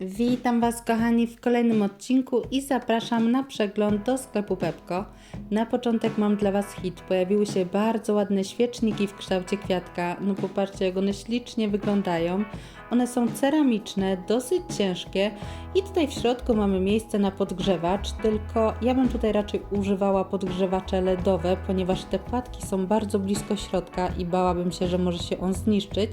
Witam Was kochani w kolejnym odcinku i zapraszam na przegląd do sklepu Pepko. Na początek mam dla Was hit. Pojawiły się bardzo ładne świeczniki w kształcie kwiatka. No popatrzcie jak one ślicznie wyglądają. One są ceramiczne, dosyć ciężkie i tutaj w środku mamy miejsce na podgrzewacz, tylko ja bym tutaj raczej używała podgrzewacze LEDowe, ponieważ te płatki są bardzo blisko środka i bałabym się, że może się on zniszczyć.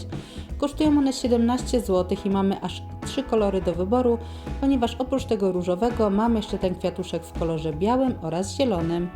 Kosztują one 17 zł i mamy aż trzy kolory do wyboru, ponieważ oprócz tego różowego mamy jeszcze ten kwiatuszek w kolorze białym oraz zielonym.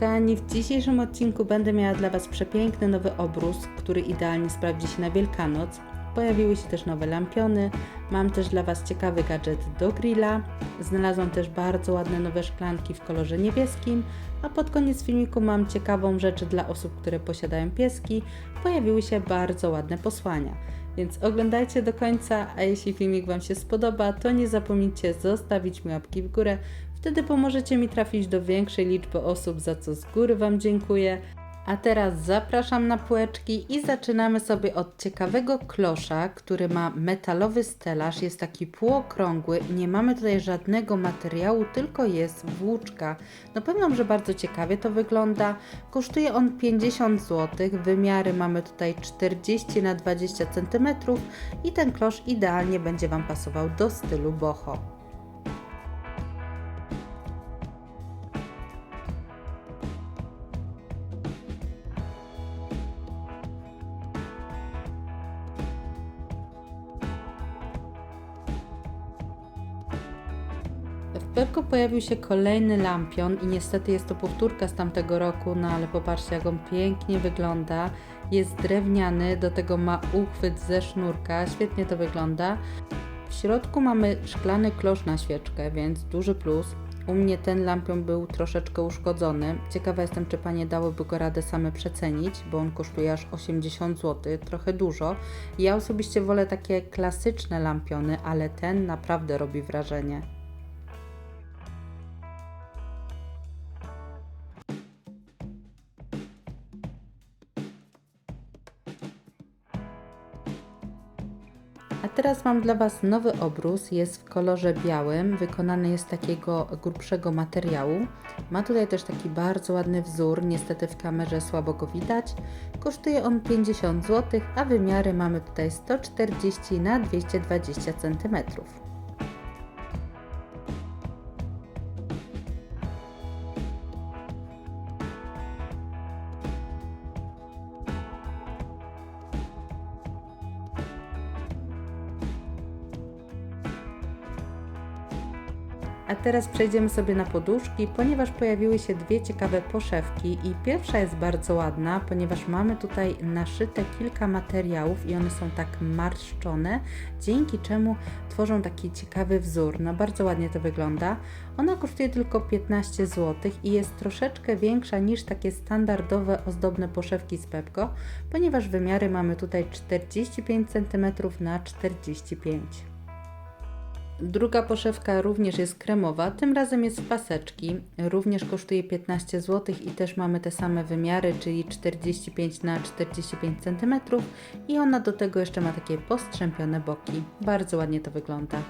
Kochani, w dzisiejszym odcinku będę miała dla Was przepiękny nowy obrus, który idealnie sprawdzi się na Wielkanoc. Pojawiły się też nowe lampiony. Mam też dla Was ciekawy gadżet do grilla. Znalazłam też bardzo ładne nowe szklanki w kolorze niebieskim. A pod koniec filmiku mam ciekawą rzecz dla osób, które posiadają pieski. Pojawiły się bardzo ładne posłania. Więc oglądajcie do końca, a jeśli filmik Wam się spodoba, to nie zapomnijcie zostawić mi łapki w górę. Wtedy pomożecie mi trafić do większej liczby osób, za co z góry Wam dziękuję. A teraz zapraszam na półeczki i zaczynamy sobie od ciekawego klosza, który ma metalowy stelaż, jest taki półokrągły, nie mamy tutaj żadnego materiału, tylko jest włóczka. No Wam, że bardzo ciekawie to wygląda. Kosztuje on 50 zł, wymiary mamy tutaj 40 na 20 cm i ten klosz idealnie będzie Wam pasował do stylu boho. Pepko pojawił się kolejny lampion i niestety jest to powtórka z tamtego roku, no ale popatrzcie jak on pięknie wygląda. Jest drewniany, do tego ma uchwyt ze sznurka, świetnie to wygląda. W środku mamy szklany klosz na świeczkę, więc duży plus. U mnie ten lampion był troszeczkę uszkodzony. Ciekawa jestem, czy panie dałyby go radę same przecenić, bo on kosztuje aż 80 zł, trochę dużo. Ja osobiście wolę takie klasyczne lampiony, ale ten naprawdę robi wrażenie. A teraz mam dla Was nowy obrus, jest w kolorze białym, wykonany jest z takiego grubszego materiału. Ma tutaj też taki bardzo ładny wzór, niestety w kamerze słabo go widać. Kosztuje on 50 zł, a wymiary mamy tutaj 140 na 220 cm. A teraz przejdziemy sobie na poduszki, ponieważ pojawiły się dwie ciekawe poszewki i pierwsza jest bardzo ładna, ponieważ mamy tutaj naszyte kilka materiałów i one są tak marszczone, dzięki czemu tworzą taki ciekawy wzór. No bardzo ładnie to wygląda. Ona kosztuje tylko 15 zł i jest troszeczkę większa niż takie standardowe ozdobne poszewki z Pepko, ponieważ wymiary mamy tutaj 45 cm na 45 cm. Druga poszewka również jest kremowa, tym razem jest w paseczki. Również kosztuje 15 zł i też mamy te same wymiary, czyli 45 na 45 cm i ona do tego jeszcze ma takie postrzępione boki. Bardzo ładnie to wygląda.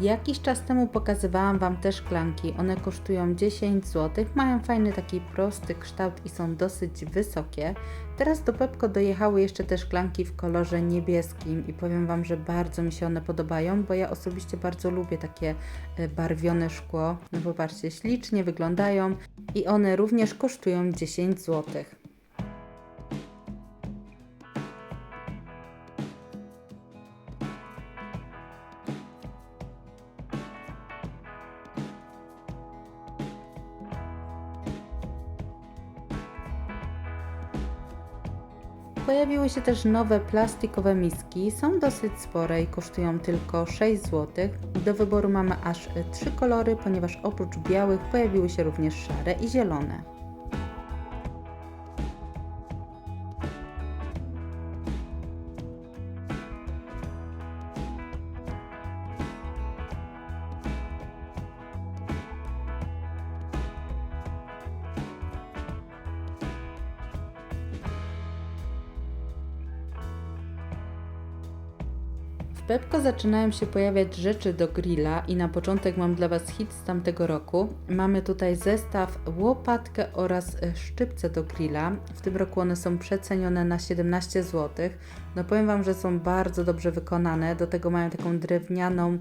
Jakiś czas temu pokazywałam Wam te szklanki. One kosztują 10 zł, mają fajny taki prosty kształt i są dosyć wysokie. Teraz do Pepko dojechały jeszcze te szklanki w kolorze niebieskim i powiem Wam, że bardzo mi się one podobają, bo ja osobiście bardzo lubię takie e, barwione szkło. No popatrzcie, ślicznie wyglądają i one również kosztują 10 złotych. Pojawiły się też nowe plastikowe miski, są dosyć spore i kosztują tylko 6 zł. Do wyboru mamy aż 3 kolory, ponieważ oprócz białych pojawiły się również szare i zielone. Pepko zaczynają się pojawiać rzeczy do grilla i na początek mam dla Was hit z tamtego roku. Mamy tutaj zestaw, łopatkę oraz e, szczypce do grilla. W tym roku one są przecenione na 17 zł. No powiem Wam, że są bardzo dobrze wykonane. Do tego mają taką drewnianą,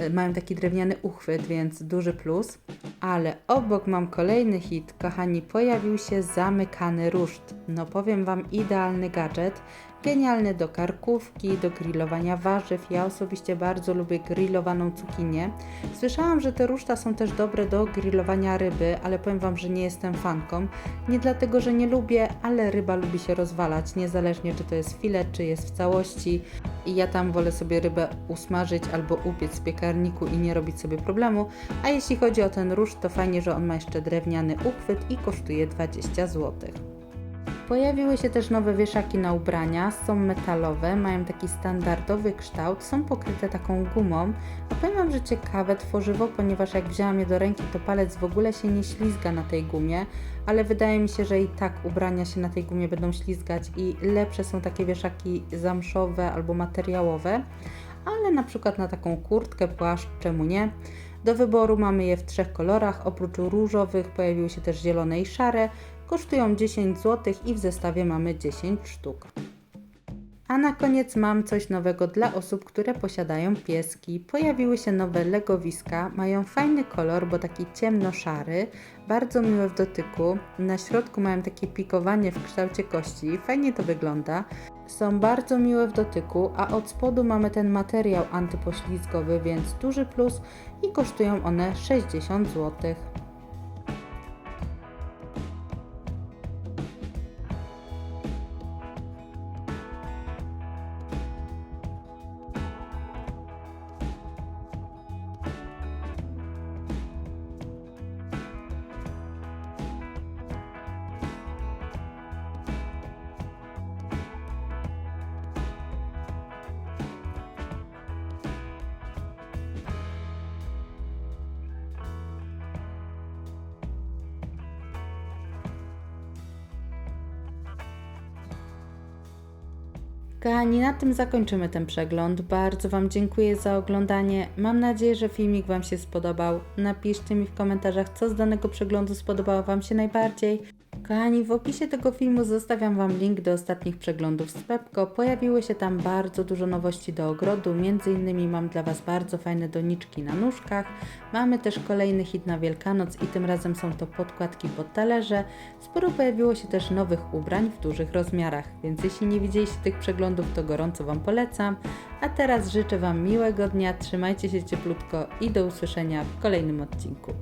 e, mają taki drewniany uchwyt, więc duży plus. Ale obok mam kolejny hit, kochani, pojawił się zamykany ruszt. No powiem Wam, idealny gadżet. Genialny do karkówki, do grillowania warzyw. Ja osobiście bardzo lubię grillowaną cukinię. Słyszałam, że te ruszta są też dobre do grillowania ryby, ale powiem Wam, że nie jestem fanką. Nie dlatego, że nie lubię, ale ryba lubi się rozwalać, niezależnie czy to jest filet, czy jest w całości. I ja tam wolę sobie rybę usmażyć albo upiec w piekarniku i nie robić sobie problemu. A jeśli chodzi o ten ruszt, to fajnie, że on ma jeszcze drewniany uchwyt i kosztuje 20 zł. Pojawiły się też nowe wieszaki na ubrania, są metalowe, mają taki standardowy kształt, są pokryte taką gumą. A powiem Wam, że ciekawe tworzywo, ponieważ jak wzięłam je do ręki, to palec w ogóle się nie ślizga na tej gumie, ale wydaje mi się, że i tak ubrania się na tej gumie będą ślizgać i lepsze są takie wieszaki zamszowe albo materiałowe, ale na przykład na taką kurtkę, płaszcz, czemu nie? Do wyboru mamy je w trzech kolorach, oprócz różowych pojawiły się też zielone i szare, kosztują 10 zł i w zestawie mamy 10 sztuk. A na koniec mam coś nowego dla osób, które posiadają pieski. Pojawiły się nowe legowiska, mają fajny kolor, bo taki ciemno-szary, bardzo miłe w dotyku. Na środku mają takie pikowanie w kształcie kości, fajnie to wygląda. Są bardzo miłe w dotyku, a od spodu mamy ten materiał antypoślizgowy, więc duży plus i kosztują one 60 zł. Kochani, na tym zakończymy ten przegląd. Bardzo Wam dziękuję za oglądanie. Mam nadzieję, że filmik Wam się spodobał. Napiszcie mi w komentarzach, co z danego przeglądu spodobało Wam się najbardziej. Kochani, w opisie tego filmu zostawiam Wam link do ostatnich przeglądów z Pepko. Pojawiły się tam bardzo dużo nowości do ogrodu, między innymi mam dla Was bardzo fajne doniczki na nóżkach. Mamy też kolejny hit na Wielkanoc i tym razem są to podkładki pod talerze. Sporo pojawiło się też nowych ubrań w dużych rozmiarach, więc jeśli nie widzieliście tych przeglądów, to gorąco Wam polecam. A teraz życzę Wam miłego dnia, trzymajcie się cieplutko i do usłyszenia w kolejnym odcinku.